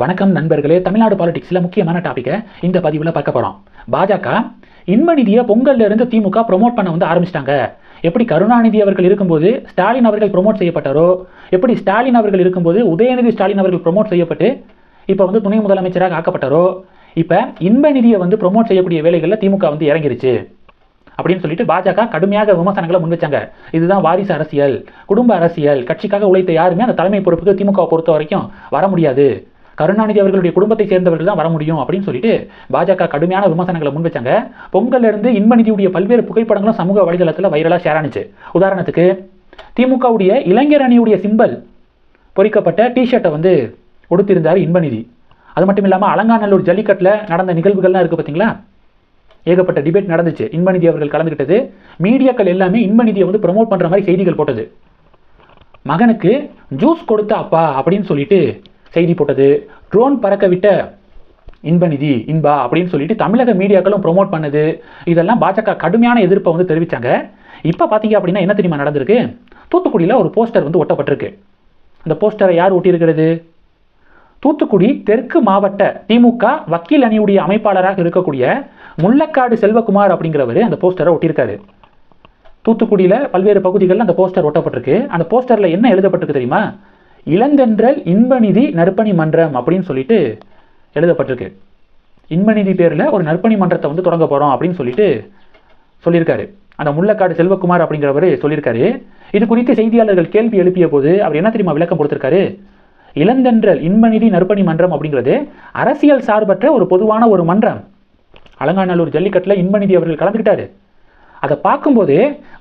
வணக்கம் நண்பர்களே. தமிழ்நாடு பாலிடிக்ஸில் முக்கியமான டாப்பிக்கை இந்த பதிவில் பார்க்க போகிறோம் பாஜக இன்மநிதியை பொங்கல்ல இருந்து திமுக ப்ரொமோட் பண்ண வந்து ஆரம்பிச்சிட்டாங்க. எப்படி கருணாநிதி அவர்கள் இருக்கும்போது ஸ்டாலின் அவர்கள் ப்ரொமோட் செய்யப்பட்டாரோ? எப்படி ஸ்டாலின் அவர்கள் இருக்கும்போது உதயநிதி ஸ்டாலின் அவர்கள் ப்ரொமோட் செய்யப்பட்டு இப்போ வந்து துணை முதலமைச்சராக ஆக்கப்பட்டாரோ? இப்போ இன்ப நிதியை வந்து ப்ரொமோட் செய்யக்கூடிய வேலைகளில் திமுக வந்து இறங்கிருச்சு. அப்படின்னு சொல்லிட்டு பாஜக கடுமையாக விமர்சனங்களை முன்வச்சாங்க இதுதான் வாரிசு அரசியல் குடும்ப அரசியல் கட்சிக்காக உழைத்த யாருமே அந்த தலைமை பொறுப்புக்கு திமுக பொறுத்த வரைக்கும் வர முடியாது. கருணாநிதி அவர்களுடைய குடும்பத்தை சேர்ந்தவர்கள் தான் வர முடியும் அப்படின்னு சொல்லிட்டு பாஜக கடுமையான விமர்சனங்களை முன்வச்சாங்க பொங்கல்ல இருந்து இன்பநிதியுடைய பல்வேறு புகைப்படங்களும் சமூக வலைதளத்தில் வைரலாக ஷேர் ஆனிச்சு. உதாரணத்துக்கு திமுகவுடைய இளைஞர் அணியுடைய சிம்பல் பொறிக்கப்பட்ட டிஷர்ட்டை வந்து உடுத்திருந்தார் இன்பநிதி. அது மட்டும் இல்லாமல் அலங்காநல்லூர் ஜல்லிக்கட்டில் நடந்த நிகழ்வுகள்லாம் இருக்குது பார்த்தீங்களா ஏகப்பட்ட டிபேட் நடந்துச்சு. இன்பநிதி அவர்கள் கலந்துக்கிட்டது மீடியாக்கள் எல்லாமே இன்பநிதியை வந்து ப்ரமோட் பண்ணுற மாதிரி செய்திகள் போட்டது. மகனுக்கு ஜூஸ் கொடுத்த அப்பா அப்படின்னு சொல்லிட்டு செய்தி போட்டது. ட்ரோன் பறக்க விட்ட இன்பநிதி இன்பா அப்படின்னு சொல்லிட்டு தமிழக மீடியாக்களும் ப்ரொமோட் பண்ணுது. இதெல்லாம் பாஜக கடுமையான எதிர்ப்பை வந்து தெரிவித்தாங்க இப்போ பார்த்தீங்க அப்படின்னா என்ன தெரியுமா நடந்திருக்கு? தூத்துக்குடியில் ஒரு போஸ்டர் வந்து ஒட்டப்பட்டிருக்கு. அந்த போஸ்டரை யார் ஒட்டியிருக்கிறது? தூத்துக்குடி தெற்கு மாவட்ட திமுக வக்கீல் அணியுடைய அமைப்பாளராக இருக்கக்கூடிய முள்ளக்காடு செல்வகுமார் அப்படிங்கிறவர் அந்த போஸ்டரை ஒட்டியிருக்காரு. தூத்துக்குடியில் பல்வேறு பகுதிகளில் அந்த போஸ்டர் ஒட்டப்பட்டிருக்கு. அந்த போஸ்டரில் என்ன எழுதப்பட்டிருக்கு தெரியுமா? இளந்தென்றல் இன்பநிதி நற்பணி மன்றம் அப்படின்னு சொல்லிட்டு எழுதப்பட்டிருக்கு. இன்பநிதி பேரில் ஒரு நற்பணி மன்றத்தை வந்து தொடங்க போகிறோம் அப்படின்னு சொல்லிட்டு சொல்லியிருக்காரு. அந்த முள்ளக்காடு செல்வகுமார் அப்படிங்கிறவர் சொல்லியிருக்காரு. இது குறித்து செய்தியாளர்கள் கேள்வி எழுப்பிய போது அவர் என்ன தெரியுமா விளக்கம் கொடுத்திருக்காரு? இளந்தென்றல் இன்பநிதி நற்பணி மன்றம் அப்படிங்கிறது அரசியல் சார்பற்ற ஒரு பொதுவான ஒரு மன்றம். அலங்காநல்லூர் ஜல்லிக்கட்டில் இன்பநிதி அவர்கள் கலந்துக்கிட்டாரு அதை பார்க்கும்போது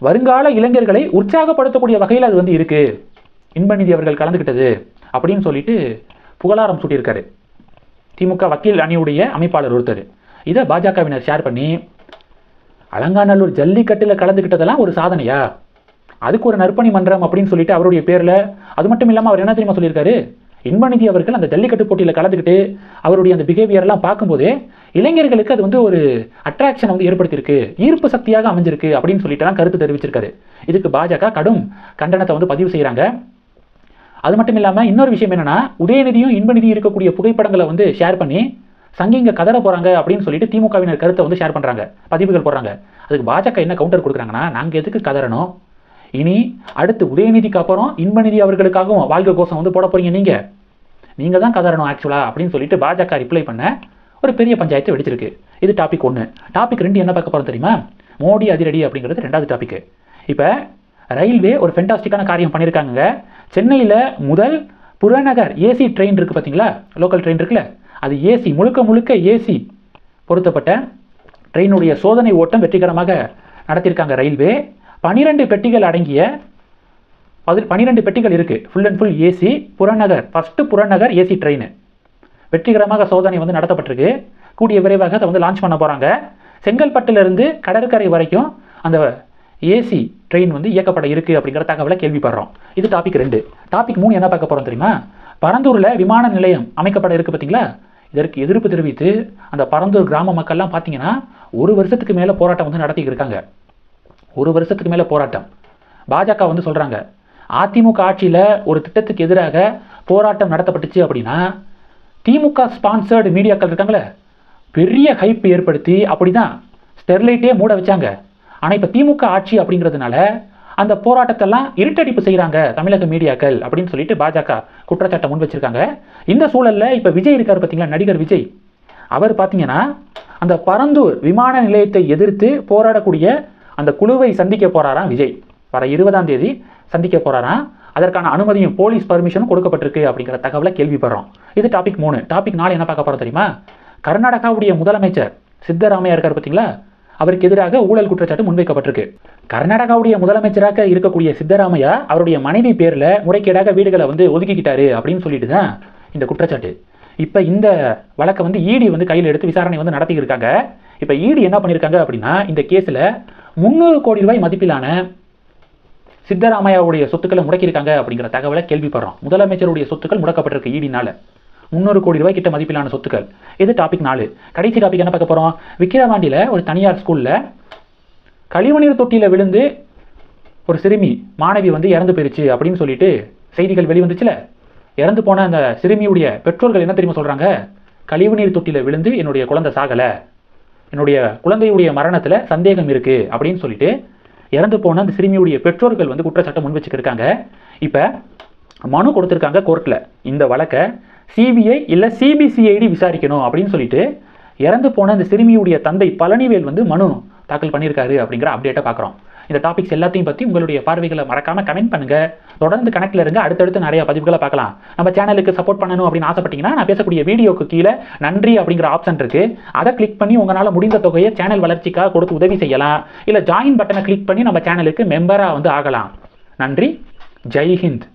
வருங்கால இளைஞர்களை உற்சாகப்படுத்தக்கூடிய வகையில் அது வந்து இருக்குது இன்பநிதி அவர்கள் கலந்துக்கிட்டது அப்படின்னு சொல்லிட்டு புகழாரம் சூட்டியிருக்காரு. திமுக வக்கீல் அணியுடைய அமைப்பாளர் ஒருத்தர். இதை பாஜகவினர் ஷேர் பண்ணி அலங்காநல்லூர் ஜல்லிக்கட்டில் கலந்துக்கிட்டதெல்லாம் ஒரு சாதனையா? அதுக்கு ஒரு நற்பணி மன்றம் அப்படின்னு சொல்லிட்டு அவருடைய பேரில் அது மட்டும் இல்லாமல் அவர் என்ன தெரியுமா சொல்லியிருக்காரு? இன்பநிதி அவர்கள் அந்த ஜல்லிக்கட்டு போட்டியில் கலந்துக்கிட்டு அவருடைய அந்த பிஹேவியர்லாம் பார்க்கும்போதே இளைஞர்களுக்கு அது வந்து ஒரு அட்ராக்ஷன் வந்து ஏற்படுத்தியிருக்கு. ஈர்ப்பு சக்தியாக அமைஞ்சிருக்கு அப்படின்னு சொல்லிட்டுலாம் கருத்து தெரிவிச்சிருக்காரு. இதுக்கு பாஜக கடும் கண்டனத்தை வந்து பதிவு செய்கிறாங்க அது மட்டும் இல்லாமல் இன்னொரு விஷயம் என்னன்னா உதயநிதியும் இன்பநிதியும் இருக்கக்கூடிய புகைப்படங்களை வந்து ஷேர் பண்ணி சங்கிங்க கதற போகிறாங்க அப்படின்னு சொல்லிட்டு திமுகவினர் கருத்தை வந்து ஷேர் பண்ணுறாங்க பதிவுகள் போடுறாங்க. அதுக்கு பாஜக என்ன கவுண்டர் கொடுக்குறாங்கன்னா நாங்கள் எதுக்கு கதறணும்? இனி அடுத்து உதயநிதிக்கு அப்புறம் இன்பநிதி அவர்களுக்காகவும் வாழ்க்கை கோஷம் வந்து போட போறீங்க நீங்க. நீங்க தான் கதறணும் ஆக்சுவலா அப்படின்னு சொல்லிட்டு பாஜக ரிப்ளை பண்ண ஒரு பெரிய பஞ்சாயத்து வெடிச்சிருக்கு. இது டாபிக் ஒன்று டாபிக் ரெண்டு என்ன பார்க்க போகிறோம் தெரியுமா? மோடி அதிரடி அப்படிங்கிறது ரெண்டாவது டாபிக் இப்போ ரயில்வே ஒரு ஃபென்டாஸ்டிக்கான காரியம் பண்ணியிருக்காங்க சென்னையில் முதல் புறநகர் ஏசி ட்ரெயின் இருக்குது பார்த்தீங்களா லோக்கல் ட்ரெயின் இருக்குல்ல? அது ஏசி முழுக்க முழுக்க ஏசி பொருத்தப்பட்ட ட்ரெயினுடைய சோதனை ஓட்டம் வெற்றிகரமாக நடத்தியிருக்காங்க ரயில்வே. பனிரெண்டு பெட்டிகள் அடங்கிய பதி பனிரெண்டு பெட்டிகள் இருக்குது ஃபுல் அண்ட் ஃபுல் ஏசி புறநகர் ஃபஸ்ட்டு புறநகர் ஏசி ட்ரெயின் வெற்றிகரமாக சோதனை வந்து நடத்தப்பட்டிருக்கு. கூடிய விரைவாக அதை வந்து லான்ச் பண்ண போகிறாங்க செங்கல்பட்டிலிருந்து கடற்கரை வரைக்கும் அந்த ஏசி ட்ரெயின் வந்து இயக்கப்பட இருக்குது அப்படிங்கிற தகவலை கேள்விப்படுறோம். இது டாபிக் ரெண்டு. டாபிக் மூணு என்ன பார்க்க போகிறோம் தெரியுமா? பரந்தூரில் விமான நிலையம் அமைக்கப்பட இருக்குது பார்த்தீங்களா? இதற்கு எதிர்ப்பு தெரிவித்து அந்த பரந்தூர் கிராம மக்கள்லாம் பார்த்தீங்கன்னா ஒரு வருஷத்துக்கு மேலே போராட்டம் வந்து நடத்திட்டு இருக்காங்க. ஒரு வருஷத்துக்கு மேலே போராட்டம். பாஜக வந்து சொல்கிறாங்க அதிமுக ஆட்சியில் ஒரு திட்டத்துக்கு எதிராக போராட்டம் நடத்தப்பட்டுச்சு அப்படின்னா திமுக ஸ்பான்சர்டு மீடியாக்கள் இருக்காங்களே பெரிய ஹைப் ஏற்படுத்தி அப்படி தான் ஸ்டெர்லைட்டே மூட வச்சாங்க. ஆனால் இப்போ திமுக ஆட்சி அப்படிங்கிறதுனால அந்த போராட்டத்தெல்லாம் இருட்டடிப்பு செய்கிறாங்க தமிழக மீடியாக்கள் அப்படின்னு சொல்லிட்டு பாஜக குற்றச்சாட்டை முன் வச்சிருக்காங்க. இந்த சூழலில் இப்போ விஜய் இருக்கார் பார்த்தீங்களா நடிகர் விஜய். அவர் பார்த்தீங்கன்னா அந்த பரந்தூர் விமான நிலையத்தை எதிர்த்து போராடக்கூடிய அந்த குழுவை சந்திக்க போகிறாராம் விஜய். வர இருபதாம் தேதி சந்திக்க போகிறாராம் அதற்கான அனுமதியும் போலீஸ் பர்மிஷனும் கொடுக்கப்பட்டிருக்கு அப்படிங்கிற தகவலை கேள்விப்படுறோம். இது டாபிக் மூணு. டாபிக் நாலு என்ன பார்க்க போகிறோம் தெரியுமா? கர்நாடகாவுடைய முதலமைச்சர் சித்தராமையா இருக்கார் பார்த்தீங்களா அவருக்கு எதிராக ஊழல் குற்றச்சாட்டு முன்வைக்கப்பட்டிருக்கு. கர்நாடகாவுடைய முதலமைச்சராக இருக்கக்கூடிய சித்தராமையா அவருடைய மனைவி பேரில் முறைகேடாக வீடுகளை வந்து ஒதுக்கிக்கிட்டாரு அப்படின்னு சொல்லிட்டு தான் இந்த குற்றச்சாட்டு. இப்போ இந்த வழக்கை வந்து இடி வந்து கையில் எடுத்து விசாரணை வந்து நடத்திக்கிருக்காங்க இப்போ இடி என்ன பண்ணியிருக்காங்க அப்படின்னா இந்த கேஸில் முந்நூறு கோடி ரூபாய் மதிப்பிலான சித்தராமையாவுடைய சொத்துக்களை முடக்கியிருக்காங்க அப்படிங்கிற தகவலை கேள்விப்படுறோம். முதலமைச்சருடைய சொத்துக்கள் முடக்கப்பட்டிருக்கு ஈடினால முந்நூறு கோடி ரூபாய் கிட்ட மதிப்பிலான சொத்துக்கள். இது டாபிக் நாலு. கடைசி டாபிக் என்ன பார்க்க போகிறோம் விக்கிரவாண்டியில் ஒரு தனியார் ஸ்கூலில் கழிவுநீர் தொட்டியில் விழுந்து ஒரு சிறுமி மாணவி வந்து இறந்து போயிருச்சு அப்படின்னு சொல்லிட்டு செய்திகள் வெளிவந்துச்சுல? இறந்து போன அந்த சிறுமியுடைய பெற்றோர்கள் என்ன தெரியுமா சொல்கிறாங்க கழிவுநீர் தொட்டியில் விழுந்து என்னுடைய குழந்தை சாகலை. என்னுடைய குழந்தையுடைய மரணத்தில் சந்தேகம் இருக்குது அப்படின்னு சொல்லிட்டு இறந்து போன அந்த சிறுமியுடைய பெற்றோர்கள் வந்து குற்றச்சாட்டை முன் வச்சுக்கிருக்காங்க இப்போ மனு கொடுத்துருக்காங்க கோர்ட்டில் இந்த வழக்கை சிபிஐ இல்லை சிபிசிஐடி விசாரிக்கணும் அப்படின்னு சொல்லிட்டு இறந்து போன அந்த சிறுமியுடைய தந்தை பழனிவேல் வந்து மனு தாக்கல் பண்ணியிருக்காரு அப்படிங்கிற அப்டேட்டை பார்க்குறோம். இந்த டாபிக்ஸ் எல்லாத்தையும் பற்றி உங்களுடைய பார்வைகளை மறக்காமல் கமெண்ட் பண்ணுங்கள் தொடர்ந்து கணக்கில் இருங்க. அடுத்தடுத்து நிறைய பதிவுகளை பார்க்கலாம். நம்ம சேனலுக்கு சப்போர்ட் பண்ணணும் அப்படின்னு ஆசைப்பட்டீங்கன்னா நான் பேசக்கூடிய வீடியோக்கு கீழே நன்றி அப்படிங்கிற ஆப்ஷன் இருக்குது அதை கிளிக் பண்ணி உங்களால் முடிந்த தொகையை சேனல் வளர்ச்சிக்காக கொடுத்து உதவி செய்யலாம். இல்லை ஜாயின் பட்டனை கிளிக் பண்ணி நம்ம சேனலுக்கு மெம்பராக வந்து ஆகலாம். நன்றி. ஜெய் ஹிந்த்.